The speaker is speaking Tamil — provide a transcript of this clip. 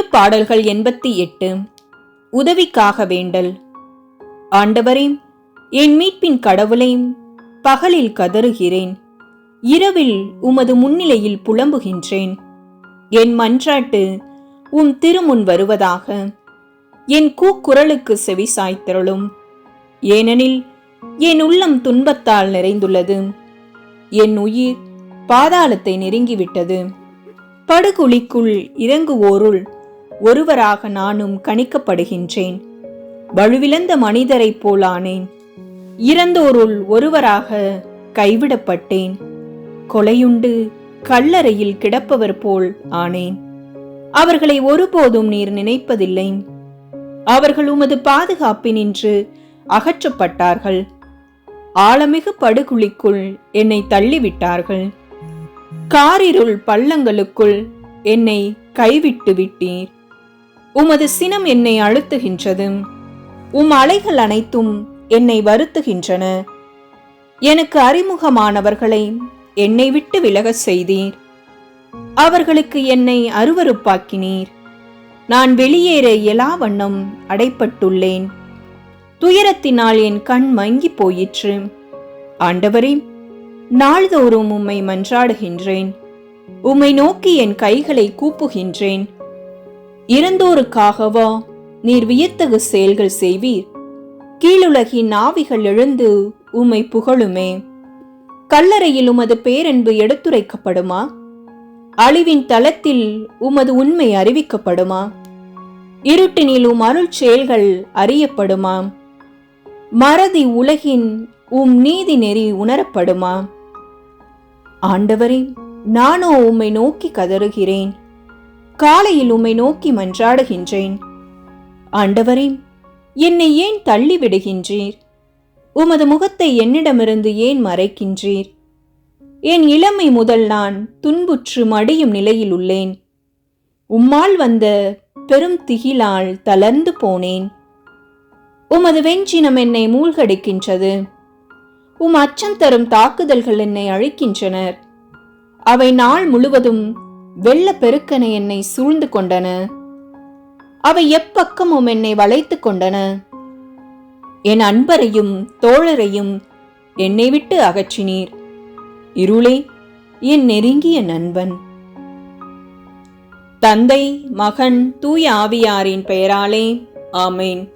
திருப்பாடல்கள் எண்பத்தி எட்டு. உதவிக்காக வேண்டல். ஆண்டவரே என் மீட்பின் கடவுளே பகலில் கதறுகிறேன். இரவில் உமது முன்னிலையில் புலம்புகின்றேன். என் மன்றாட்டு உம் திருமுன் வருவதாக. என் கூக்குரலுக்கு செவி சாய்த்திரளும். ஏனெனில் என் உள்ளம் துன்பத்தால் நிறைந்துள்ளது. என் உயிர் பாதாளத்தை நெருங்கிவிட்டது. படுகுழிக்குள் இறங்குவோருள் ஒருவராக நானும் கணிக்கப்படுகின்றேன். வலுவிழந்த மனிதரைப் போலானேன் இறந்தோருள் ஒருவராக கைவிடப்பட்டேன். கொலையுண்டு கல்லறையில் கிடப்பவர் போல் ஆனேன். அவர்களை ஒருபோதும் நீர் நினைப்பதில்லை. அவர்கள் உமது பாதுகாப்பினின்று அகற்றப்பட்டார்கள். ஆழமிகு படுகுழிக்குள் என்னை தள்ளிவிட்டார்கள். காரிருள் பள்ளங்களுக்குள் என்னை கைவிட்டு விட்டீர் உமது சினம் என்னை அழுத்துகின்றது. உம் அலைகள் அனைத்தும் என்னை வருத்துகின்றன. எனக்கு அறிமுகமானவர்களை என்னை விட்டு விலகச் செய்தீர். அவர்களுக்கு என்னை அருவருப்பாக்கினீர். நான் வெளியேற இயலா வண்ணம் அடைப்பட்டுள்ளேன். துயரத்தினால் என் கண் மங்கி போயிற்று. ஆண்டவரே நாள்தோறும் உம்மை மன்றாடுகின்றேன். உம்மை நோக்கி என் கைகளை கூப்புகின்றேன். இருந்தோருக்காகவா நீர் வியத்தகு செயல்கள் செய்வீர்? கீழுலகின் ஆவிகள் எழுந்து உம்மை புகழுமே. கல்லறையில் உமது பேரன்பு எடுத்துரைக்கப்படுமா? அழிவின் தளத்தில் உமது உண்மை அறிவிக்கப்படுமா? இருட்டினில் உம் அருள் செயல்கள் அறியப்படுமா? மறதி உலகின் உம் நீதி நெறி உணரப்படுமா? ஆண்டவரே நானோ உம்மை நோக்கி கதறுகிறேன். காலையில் உம்மை நோக்கி மன்றாடுகின்றேன். ஆண்டவரே என்னை ஏன் தள்ளி விடுகின்றீர் உமது முகத்தை என்னிடமிருந்து ஏன் மறைக்கின்றீர்? என் இளமை முதல் நான் துன்புற்று மடியும் நிலையில் உள்ளேன். உம்மால் வந்த பெரும் திகிலால் தளர்ந்து போனேன். உமது வெஞ்சினம் என்னை மூழ்கடிக்கின்றது. உம் அச்சம் தரும் தாக்குதல்கள் என்னை அழிக்கின்றனர். அவை நாள் முழுவதும் வெள்ள பெருக்கென என்னை சூழ்ந்து கொண்டன. அவை எப்பக்கமும் என்னை வளைத்துக் கொண்டன. என் அன்பரையும் தோழரையும் என்னை விட்டு அகற்றினீர். இருளே என் நெருங்கிய நண்பன். தந்தை மகன் தூய ஆவியாரின் பெயராலே ஆமேன்.